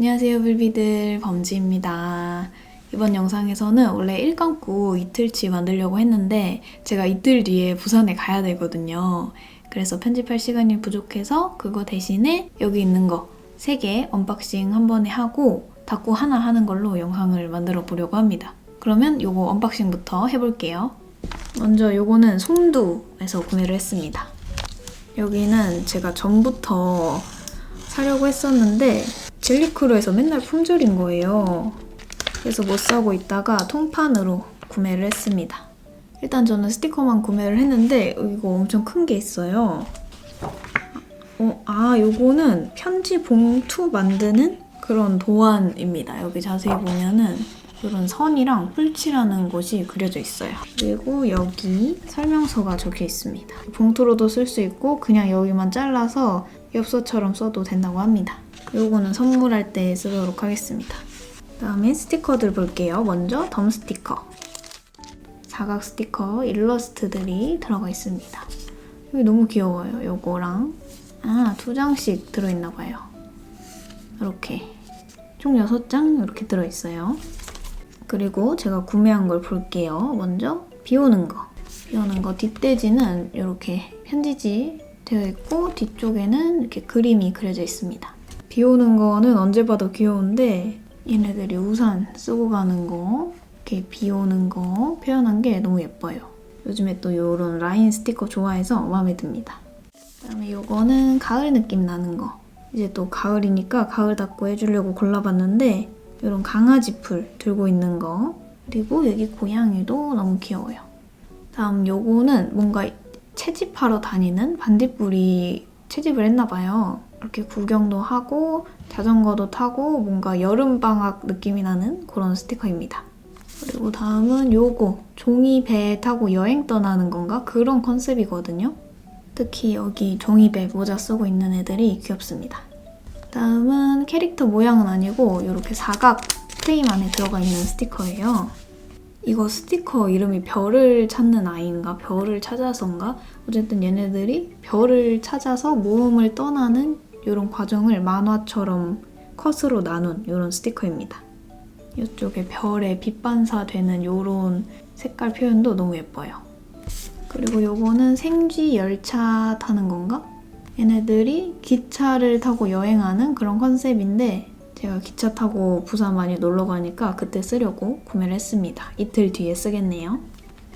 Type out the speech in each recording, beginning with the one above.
안녕하세요 불비들 범지입니다. 이번 영상에서는 원래 일 감고 이틀치 만들려고 했는데 제가 이틀 뒤에 부산에 가야 되거든요. 그래서 편집할 시간이 부족해서 그거 대신에 여기 있는 거 3개 언박싱 한 번에 하고 닫고 하나 하는 걸로 영상을 만들어 보려고 합니다. 그러면 요거 언박싱부터 해볼게요. 먼저 요거는 송두에서 구매를 했습니다. 여기는 제가 전부터 사려고 했었는데 젤리크루에서 맨날 품절인 거예요. 그래서 못 사고 있다가 통판으로 구매를 했습니다. 일단 저는 스티커만 구매를 했는데 이거 엄청 큰 게 있어요. 어, 아, 요거는 편지 봉투 만드는 그런 도안입니다. 여기 자세히 보면은 이런 선이랑 풀칠하는 곳이 그려져 있어요. 그리고 여기 설명서가 적혀 있습니다. 봉투로도 쓸 수 있고 그냥 여기만 잘라서 엽서처럼 써도 된다고 합니다. 요거는 선물할 때 쓰도록 하겠습니다. 그다음에 스티커들 볼게요. 먼저 덤 스티커. 사각 스티커 일러스트들이 들어가 있습니다. 여기 너무 귀여워요. 요거랑 아, 두 장씩 들어있나 봐요. 이렇게 총 6장 이렇게 들어있어요. 그리고 제가 구매한 걸 볼게요. 먼저 비 오는 거. 비 오는 거 뒷대지는 이렇게 편지지 되어 있고 뒤쪽에는 이렇게 그림이 그려져 있습니다. 비 오는 거는 언제 봐도 귀여운데 얘네들이 우산 쓰고 가는 거 이렇게 비 오는 거 표현한 게 너무 예뻐요. 요즘에 또 이런 라인 스티커 좋아해서 마음에 듭니다. 그다음에 요거는 가을 느낌 나는 거. 이제 또 가을이니까 가을 닦고 해주려고 골라봤는데 이런 강아지 풀 들고 있는 거 그리고 여기 고양이도 너무 귀여워요. 다음 요거는 뭔가 채집하러 다니는 반딧불이 채집을 했나 봐요. 이렇게 구경도 하고 자전거도 타고 뭔가 여름방학 느낌이 나는 그런 스티커입니다. 그리고 다음은 요거 종이 배 타고 여행 떠나는 건가? 그런 컨셉이거든요. 특히 여기 종이배 모자 쓰고 있는 애들이 귀엽습니다. 다음은 캐릭터 모양은 아니고 이렇게 사각 프레임 안에 들어가 있는 스티커예요. 이거 스티커 이름이 별을 찾는 아이인가 별을 찾아서인가 어쨌든 얘네들이 별을 찾아서 모험을 떠나는 이런 과정을 만화처럼 컷으로 나눈 이런 스티커입니다. 이쪽에 별에 빛 반사 되는 이런 색깔 표현도 너무 예뻐요. 그리고 요거는 생쥐 열차 타는 건가? 얘네들이 기차를 타고 여행하는 그런 컨셉인데 제가 기차 타고 부산 많이 놀러 가니까 그때 쓰려고 구매를 했습니다. 이틀 뒤에 쓰겠네요.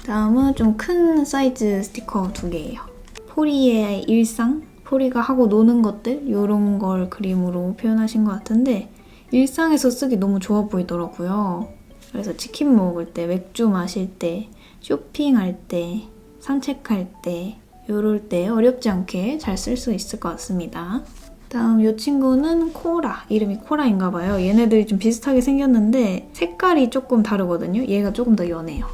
다음은 좀 큰 사이즈 스티커 두 개예요. 포리의 일상? 포리가 하고 노는 것들? 이런 걸 그림으로 표현하신 것 같은데 일상에서 쓰기 너무 좋아 보이더라고요. 그래서 치킨 먹을 때, 맥주 마실 때, 쇼핑할 때, 산책할 때, 요럴 때 어렵지 않게 잘 쓸 수 있을 것 같습니다. 다음 이 친구는 코라. 이름이 코라인가 봐요. 얘네들이 좀 비슷하게 생겼는데 색깔이 조금 다르거든요. 얘가 조금 더 연해요.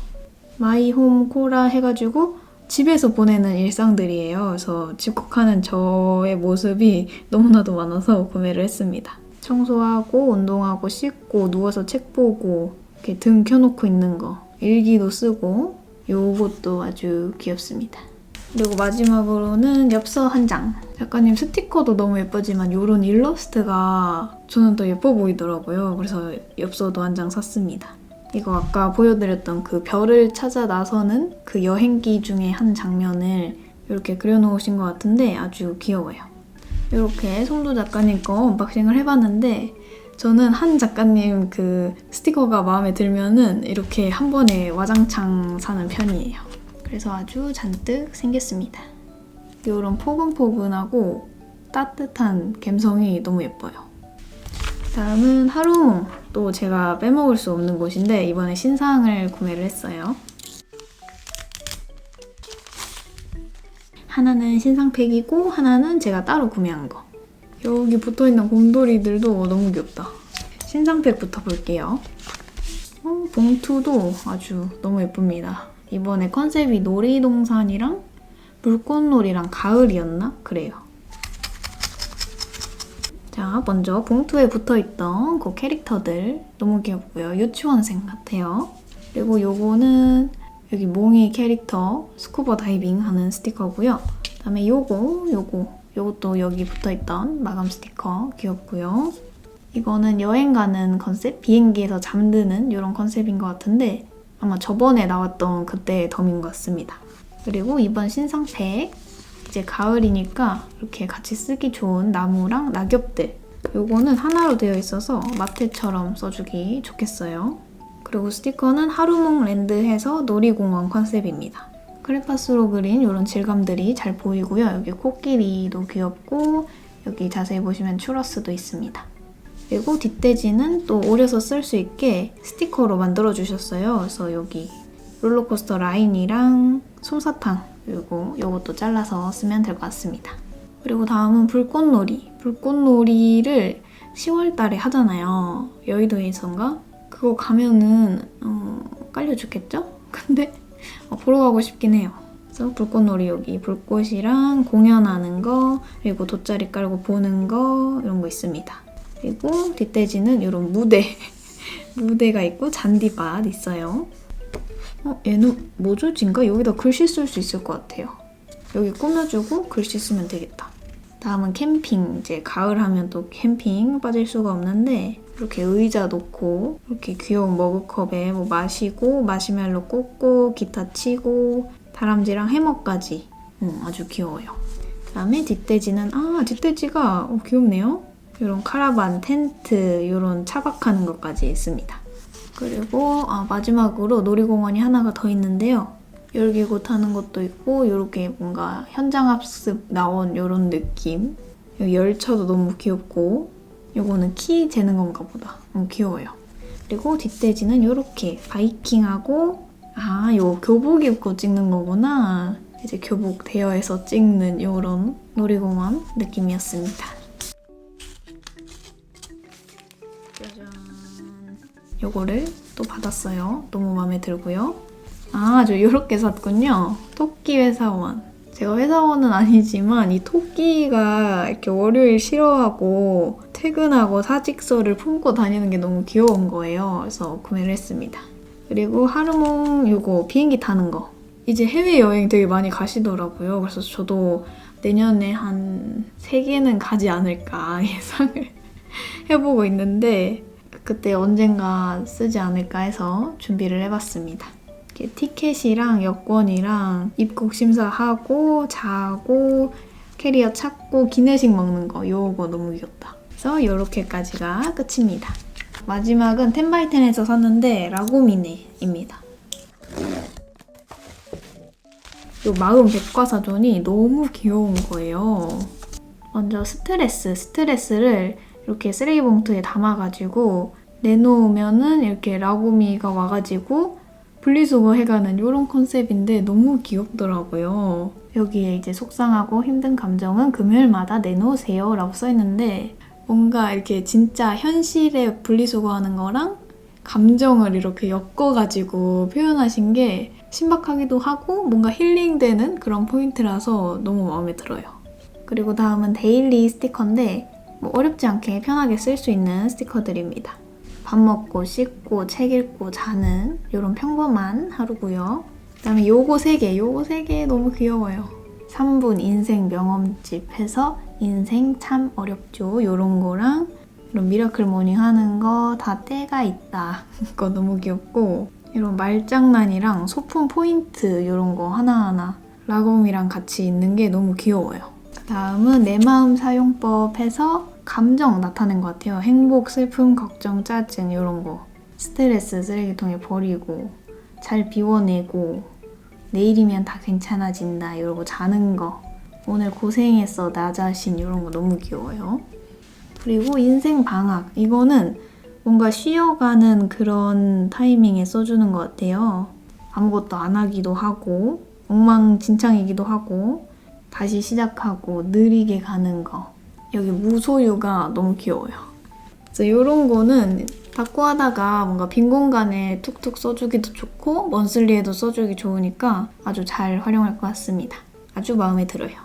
마이홈 코라 해가지고 집에서 보내는 일상들이에요. 그래서 집콕하는 저의 모습이 너무나도 많아서 구매를 했습니다. 청소하고 운동하고 씻고 누워서 책 보고 이렇게 등 켜놓고 있는 거 일기도 쓰고 요것도 아주 귀엽습니다. 그리고 마지막으로는 엽서 한 장. 작가님 스티커도 너무 예쁘지만 이런 일러스트가 저는 더 예뻐 보이더라고요. 그래서 엽서도 한 장 샀습니다. 이거 아까 보여드렸던 그 별을 찾아 나서는 그 여행기 중에 한 장면을 이렇게 그려놓으신 것 같은데 아주 귀여워요. 이렇게 송도 작가님 거 언박싱을 해봤는데 저는 한 작가님 그 스티커가 마음에 들면은 이렇게 한 번에 와장창 사는 편이에요. 그래서 아주 잔뜩 생겼습니다. 이런 포근포근하고 따뜻한 감성이 너무 예뻐요. 다음은 하루몽. 또 제가 빼먹을 수 없는 곳인데 이번에 신상을 구매를 했어요. 하나는 신상팩이고 하나는 제가 따로 구매한 거. 여기 붙어있는 곰돌이들도 너무 귀엽다. 신상팩부터 볼게요. 어, 봉투도 아주 너무 예쁩니다. 이번에 컨셉이 놀이동산이랑 물꽃놀이랑 가을이었나? 그래요. 자, 먼저 봉투에 붙어있던 그 캐릭터들 너무 귀엽고요. 유치원생 같아요. 그리고 요거는 여기 몽이 캐릭터 스쿠버 다이빙 하는 스티커고요. 그다음에 요거, 요거, 요것도 여기 붙어있던 마감 스티커 귀엽고요. 이거는 여행 가는 컨셉? 비행기에서 잠드는 이런 컨셉인 것 같은데 아마 저번에 나왔던 그때의 덤인 것 같습니다. 그리고 이번 신상팩 이제 가을이니까 이렇게 같이 쓰기 좋은 나무랑 낙엽들 요거는 하나로 되어 있어서 마테처럼 써주기 좋겠어요. 그리고 스티커는 하루몽 랜드 해서 놀이공원 컨셉입니다. 크레파스로 그린 이런 질감들이 잘 보이고요. 여기 코끼리도 귀엽고 여기 자세히 보시면 추러스도 있습니다. 그리고 뒷대지는 또 오려서 쓸 수 있게 스티커로 만들어 주셨어요. 그래서 여기 롤러코스터 라인이랑 솜사탕 그리고 요것도 잘라서 쓰면 될 것 같습니다. 그리고 다음은 불꽃놀이. 불꽃놀이를 10월 달에 하잖아요. 여의도에선가? 그거 가면은 어, 깔려 죽겠죠? 근데 어, 보러 가고 싶긴 해요. 그래서 불꽃놀이 여기 불꽃이랑 공연하는 거 그리고 돗자리 깔고 보는 거 이런 거 있습니다. 그리고 뒷대지는 이런 무대 무대가 있고 잔디밭 있어요. 어 얘는 모조지인가? 여기다 글씨 쓸 수 있을 것 같아요. 여기 꾸며주고 글씨 쓰면 되겠다. 다음은 캠핑. 이제 가을 하면 또 캠핑 빠질 수가 없는데 이렇게 의자 놓고 이렇게 귀여운 머그컵에 뭐 마시고 마시멜로 꽂고 기타 치고 다람쥐랑 해먹까지 음, 아주 귀여워요. 그다음에 뒷돼지는 아 뒷돼지가 어, 귀엽네요. 이런 카라반 텐트 이런 차박하는 것까지 있습니다. 그리고 아, 마지막으로 놀이공원이 하나가 더 있는데요. 열기구 타는 것도 있고 이렇게 뭔가 현장 합습 나온 이런 느낌. 열차도 너무 귀엽고 이거는 키 재는 건가 보다. 너무 귀여워요. 그리고 뒷돼지는 이렇게 바이킹하고 아, 요 교복 입고 찍는 거구나. 이제 교복 대여해서 찍는 이런 놀이공원 느낌이었습니다. 요거를 또 받았어요. 너무 마음에 들고요. 아, 저 이렇게 샀군요. 토끼 회사원. 제가 회사원은 아니지만 이 토끼가 이렇게 월요일 싫어하고 퇴근하고 사직서를 품고 다니는 게 너무 귀여운 거예요. 그래서 구매를 했습니다. 그리고 하루몽 요거 비행기 타는 거. 이제 해외여행 되게 많이 가시더라고요. 그래서 저도 내년에 한 3개는 가지 않을까 예상을 해보고 있는데 그때 언젠가 쓰지 않을까 해서 준비를 해봤습니다. 티켓이랑 여권이랑 입국 심사하고 자고 캐리어 찾고 기내식 먹는 거 요거 너무 귀엽다. 그래서 요렇게까지가 끝입니다. 마지막은 텐바이텐에서 샀는데 라고미네입니다. 요 마음 백과사전이 너무 귀여운 거예요. 먼저 스트레스, 스트레스를 이렇게 쓰레기 봉투에 담아가지고 내놓으면은 이렇게 라고미가 와가지고 분리수거 해가는 이런 컨셉인데 너무 귀엽더라고요. 여기에 이제 속상하고 힘든 감정은 금요일마다 내놓으세요 라고 써있는데 뭔가 이렇게 진짜 현실에 분리수거하는 거랑 감정을 이렇게 엮어가지고 표현하신 게 신박하기도 하고 뭔가 힐링되는 그런 포인트라서 너무 마음에 들어요. 그리고 다음은 데일리 스티커인데 뭐 어렵지 않게 편하게 쓸 수 있는 스티커들입니다. 밥 먹고 씻고 책 읽고 자는 이런 평범한 하루고요. 그다음에 요거 3개, 요거 3개 너무 귀여워요. 3분 인생 명엄집 해서 인생 참 어렵죠. 요런 거랑 이런 미라클 모닝 하는 거 다 때가 있다. 이거 너무 귀엽고 이런 말장난이랑 소품 포인트 이런 거 하나하나 라곰이랑 같이 있는 게 너무 귀여워요. 다음은 내 마음 사용법 해서 감정 나타낸 것 같아요. 행복, 슬픔, 걱정, 짜증 이런 거. 스트레스 쓰레기통에 버리고 잘 비워내고 내일이면 다 괜찮아진다 이러고 자는 거. 오늘 고생했어 나 자신 이런 거 너무 귀여워요. 그리고 인생 방학 이거는 뭔가 쉬어가는 그런 타이밍에 써주는 것 같아요. 아무것도 안 하기도 하고 엉망진창이기도 하고 다시 시작하고 느리게 가는 거. 여기 무소유가 너무 귀여워요. 그래서 이런 거는 닦고 하다가 뭔가 빈 공간에 툭툭 써주기도 좋고 먼슬리에도 써주기 좋으니까 아주 잘 활용할 것 같습니다. 아주 마음에 들어요.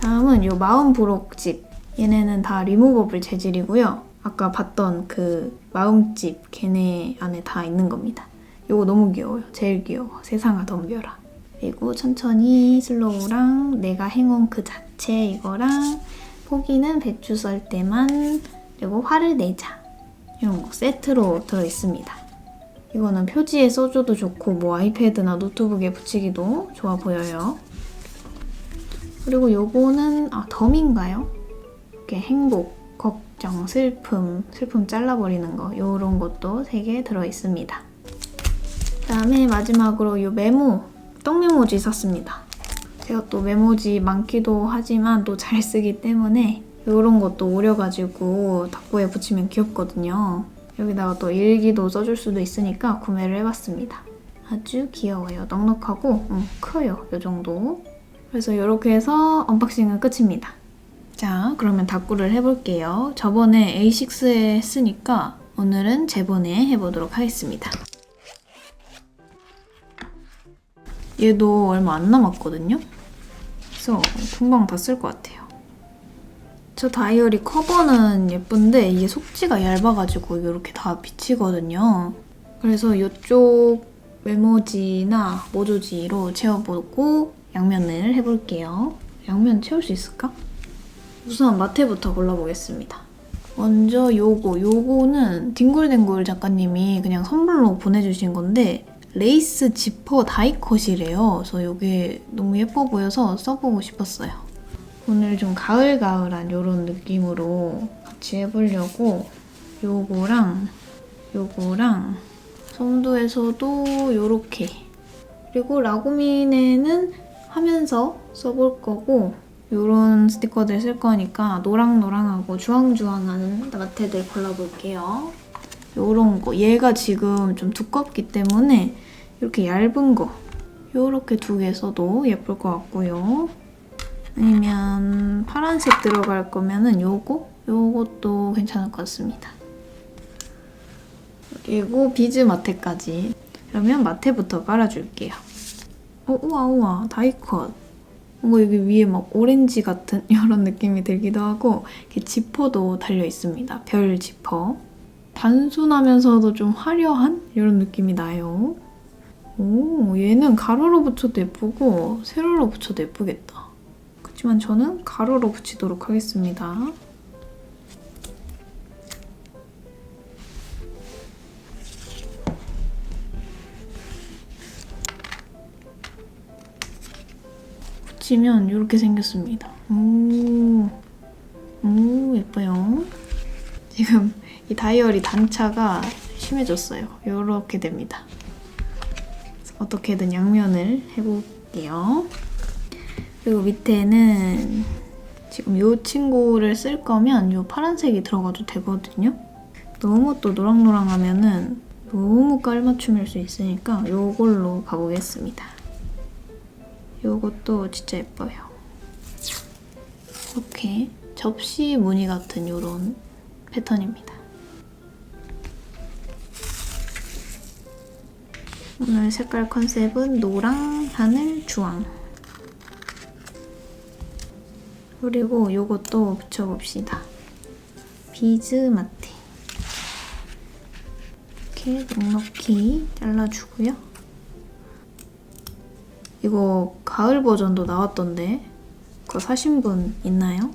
다음은 이 마음 부록집. 얘네는 다 리무버블 재질이고요. 아까 봤던 그 마음집 걔네 안에 다 있는 겁니다. 이거 너무 귀여워요. 제일 귀여워. 세상아 덤벼라. 그리고 천천히 슬로우랑 내가 행운 그 자체 이거랑 포기는 배추 썰 때만 그리고 화를 내자. 이런 거 세트로 들어있습니다. 이거는 표지에 써줘도 좋고 뭐 아이패드나 노트북에 붙이기도 좋아 보여요. 그리고 요거는 아 덤인가요? 이렇게 행복, 걱정, 슬픔, 슬픔 잘라버리는 거 요런 것도 3개 들어있습니다. 그 다음에 마지막으로 요 메모, 똥메모지 샀습니다. 제가 또 메모지 많기도 하지만 또 잘 쓰기 때문에 요런 것도 오려가지고 탁구에 붙이면 귀엽거든요. 여기다가 또 일기도 써줄 수도 있으니까 구매를 해봤습니다. 아주 귀여워요. 넉넉하고 음, 커요. 요 정도. 그래서 이렇게 해서 언박싱은 끝입니다. 자, 그러면 탁구를 해볼게요. 저번에 A6에 했으니까 오늘은 제번에 해보도록 하겠습니다. 얘도 얼마 안 남았거든요? 그래서 금방 다 쓸 것 같아요. 저 다이어리 커버는 예쁜데 이게 속지가 얇아가지고 이렇게 다 비치거든요. 그래서 이쪽 메모지나 모조지로 채워보고 양면을 해볼게요. 양면 채울 수 있을까? 우선 마테부터 골라보겠습니다. 먼저 요거, 요거는 뒹굴뒹굴 작가님이 그냥 선물로 보내주신 건데 레이스 지퍼 다이컷이래요. 그래서 이게 너무 예뻐 보여서 써보고 싶었어요. 오늘 좀 가을가을한 이런 느낌으로 같이 해보려고 요거랑 요거랑 솜도에서도 요렇게 그리고 라구민에는 하면서 써볼 거고 요런 스티커들 쓸 거니까 노랑노랑하고 주황주황한 마테들 골라볼게요. 요런 거 얘가 지금 좀 두껍기 때문에 이렇게 얇은 거 요렇게 두 개 써도 예쁠 것 같고요. 아니면 파란색 들어갈 거면은 요거? 요것도 괜찮을 것 같습니다. 그리고 비즈 마테까지. 그러면 마테부터 깔아줄게요. 어, 우와 우와 다이컷. 뭔가 여기 위에 막 오렌지 같은 이런 느낌이 들기도 하고 이렇게 지퍼도 달려 있습니다. 별 지퍼. 단순하면서도 좀 화려한 이런 느낌이 나요. 오, 얘는 가로로 붙여도 예쁘고 세로로 붙여도 예쁘겠다. 그렇지만 저는 가로로 붙이도록 하겠습니다. 붙이면 이렇게 생겼습니다. 오, 오 예뻐요. 지금 이 다이어리 단차가 심해졌어요. 이렇게 됩니다. 어떻게든 양면을 해볼게요. 그리고 밑에는 지금 이 친구를 쓸 거면 이 파란색이 들어가도 되거든요. 너무 또 노랑노랑하면은 너무 깔맞춤일 수 있으니까 이걸로 가보겠습니다. 이것도 진짜 예뻐요. 이렇게 접시 무늬 같은 이런 패턴입니다. 오늘 색깔 컨셉은 노랑, 하늘, 주황. 그리고 이것도 붙여봅시다. 비즈 마테. 이렇게 넉넉히 잘라주고요. 이거 가을 버전도 나왔던데 그거 사신 분 있나요?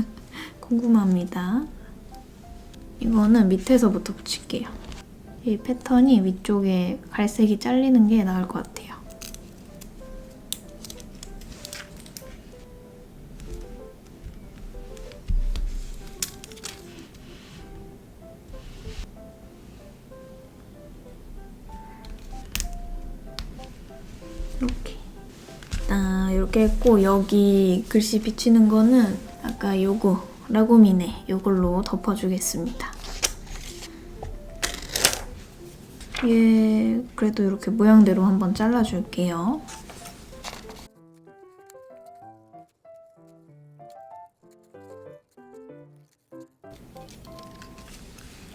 궁금합니다. 이거는 밑에서부터 붙일게요. 이 패턴이 위쪽에 갈색이 잘리는 게 나을 것 같아요. 이렇게. 아, 이렇게 했고 여기 글씨 비치는 거는 아까 요거 라고미네 요걸로 덮어주겠습니다. 얘 그래도 이렇게 모양대로 한번 잘라줄게요.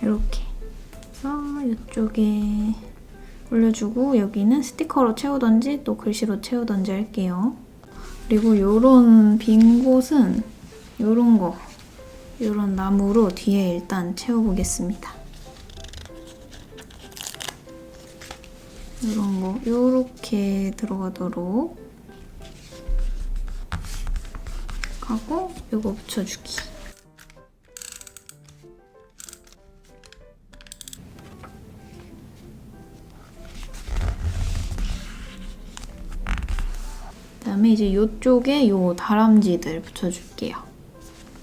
이렇게 해서 이쪽에 올려주고 여기는 스티커로 채우던지 또 글씨로 채우던지 할게요. 그리고 요런 빈 곳은 요런 거 요런 나무로 뒤에 일단 채워보겠습니다. 이런 거 이렇게 들어가도록 하고 이거 붙여주기 그다음에 이제 이쪽에 요 다람쥐들 붙여줄게요.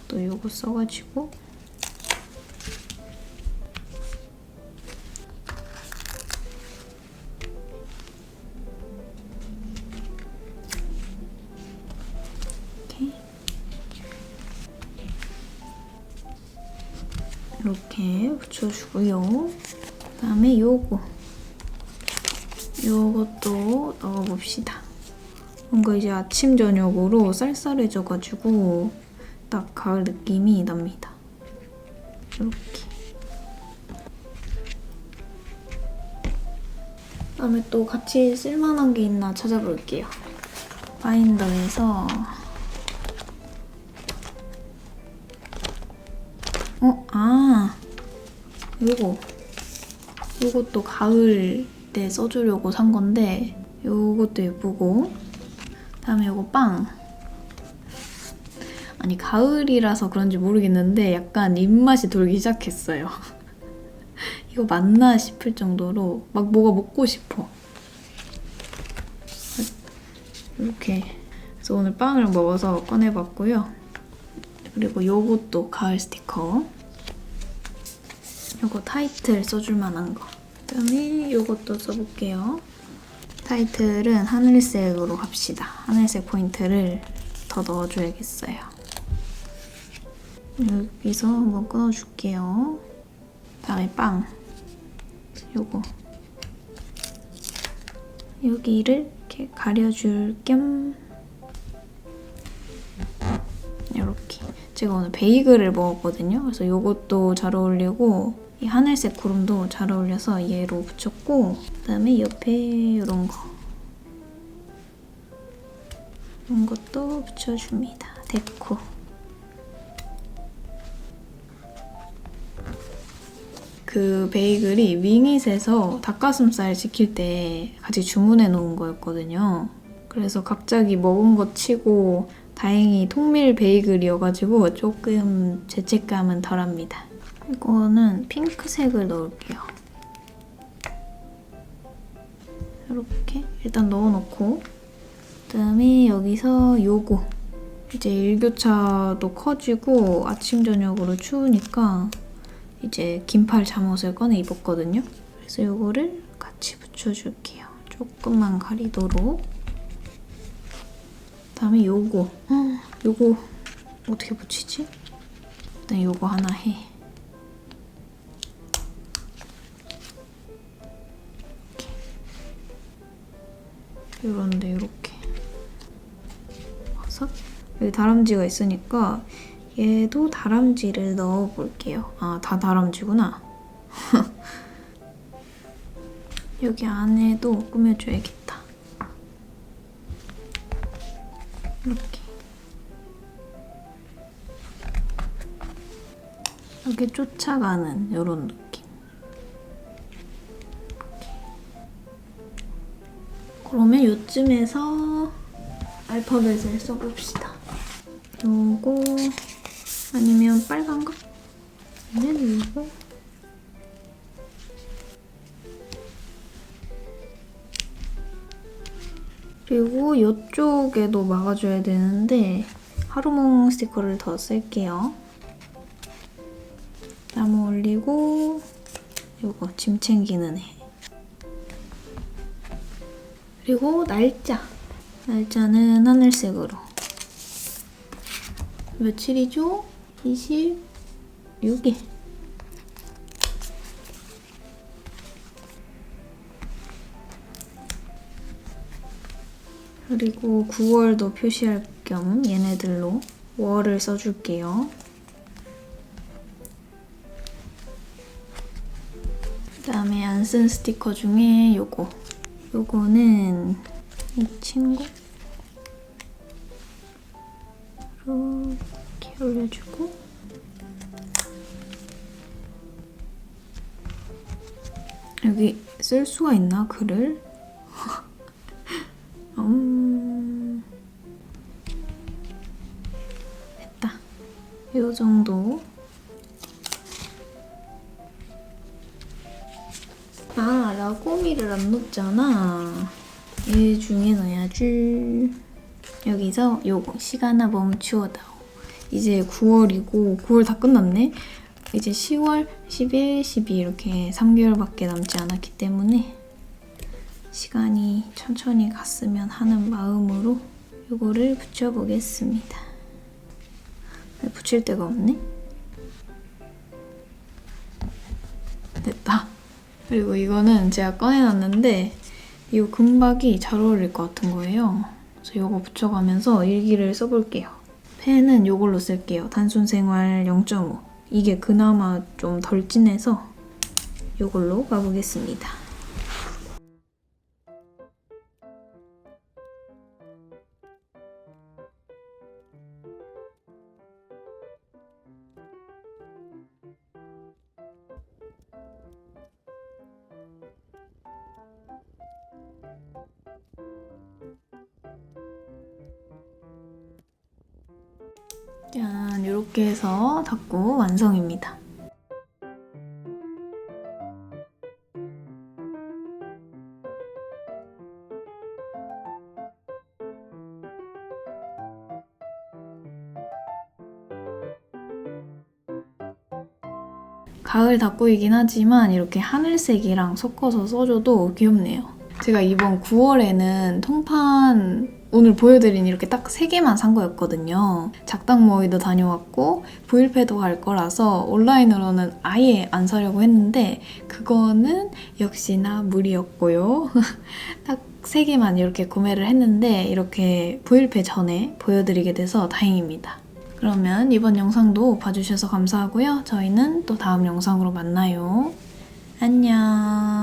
또 이거 써가지고 이렇게 붙여주고요. 그 다음에 요거 요것도 넣어봅시다. 뭔가 이제 아침 저녁으로 쌀쌀해져가지고 딱 가을 느낌이 납니다. 이렇게. 그다음에 또 같이 쓸만한 게 있나 찾아볼게요. 바인더에서 어, 아, 요거. 요것도 가을 때 써주려고 산 건데, 요것도 예쁘고, 다음에 요거 빵. 아니, 가을이라서 그런지 모르겠는데, 약간 입맛이 돌기 시작했어요. 이거 맞나 싶을 정도로, 막 뭐가 먹고 싶어. 이렇게. 그래서 오늘 빵을 먹어서 꺼내봤고요. 그리고 요것도 가을 스티커. 요거 타이틀 써줄 만한 거. 그다음에 요것도 써볼게요. 타이틀은 하늘색으로 갑시다. 하늘색 포인트를 더 넣어줘야겠어요. 여기서 한번 끊어줄게요. 다음에 빵. 요거. 여기를 이렇게 가려줄 겸 이렇게. 제가 오늘 베이글을 먹었거든요. 그래서 요것도 잘 어울리고 이 하늘색 구름도 잘 어울려서 얘로 붙였고 그다음에 옆에 이런 거 이런 것도 붙여줍니다. 데코 그 베이글이 윙잇에서 닭가슴살 시킬 때 같이 주문해 놓은 거였거든요. 그래서 갑자기 먹은 것 치고 다행히 통밀 베이글이어가지고 조금 죄책감은 덜합니다. 이거는 핑크색을 넣을게요. 이렇게 일단 넣어놓고 그다음에 여기서 요거 이제 일교차도 커지고 아침 저녁으로 추우니까 이제 긴팔 잠옷을 꺼내 입었거든요. 그래서 요거를 같이 붙여줄게요. 조금만 가리도록. 그다음에 요거 요거 어떻게 붙이지? 일단 요거 하나 해. 이런데 이렇게 와서 여기 다람쥐가 있으니까 얘도 다람쥐를 넣어볼게요. 아, 다 다람쥐구나. 여기 안에도 꾸며줘야겠다. 이렇게. 이렇게 쫓아가는 이런 느낌. 그러면 요쯤에서 알파벳을 써봅시다. 요거 아니면 빨간 거? 아니면 이거? 그리고 이쪽에도 막아줘야 되는데 하루몽 스티커를 더 쓸게요. 나무 올리고 요거 짐 챙기는 애. 그리고 날짜. 날짜는 하늘색으로. 며칠이죠? 26일. 그리고 9월도 표시할 겸 얘네들로 월을 써줄게요. 그 다음에 안 쓴 스티커 중에 요거. 요거는 이 친구. 이렇게 올려주고 여기 쓸 수가 있나 글을? 음... 됐다. 이 정도. 아, 라꼬미를 안 넣었잖아. 얘 중에 넣어야지. 여기서 요거 시간아 멈추어다오. 이제 9월이고 9월 다 끝났네. 이제 10월, 11, 12 이렇게 3개월밖에 남지 않았기 때문에 시간이 천천히 갔으면 하는 마음으로 요거를 붙여보겠습니다. 왜 붙일 데가 없네? 그리고 이거는 제가 꺼내놨는데 이 금박이 잘 어울릴 것 같은 거예요. 그래서 이거 붙여가면서 일기를 써볼게요. 펜은 이걸로 쓸게요. 단순 생활 0.5. 이게 그나마 좀 덜 진해서 이걸로 가보겠습니다. 짠, 이렇게 해서 닫고 완성입니다. 가을 닭구이긴 하지만 이렇게 하늘색이랑 섞어서 써줘도 귀엽네요. 제가 이번 9월에는 통판 오늘 보여드린 이렇게 딱 3개만 산 거였거든요. 작당 모의도 다녀왔고 부일패도 갈 거라서 온라인으로는 아예 안 사려고 했는데 그거는 역시나 무리였고요. 딱 3개만 이렇게 구매를 했는데 이렇게 부일패 전에 보여드리게 돼서 다행입니다. 그러면 이번 영상도 봐주셔서 감사하고요. 저희는 또 다음 영상으로 만나요. 안녕.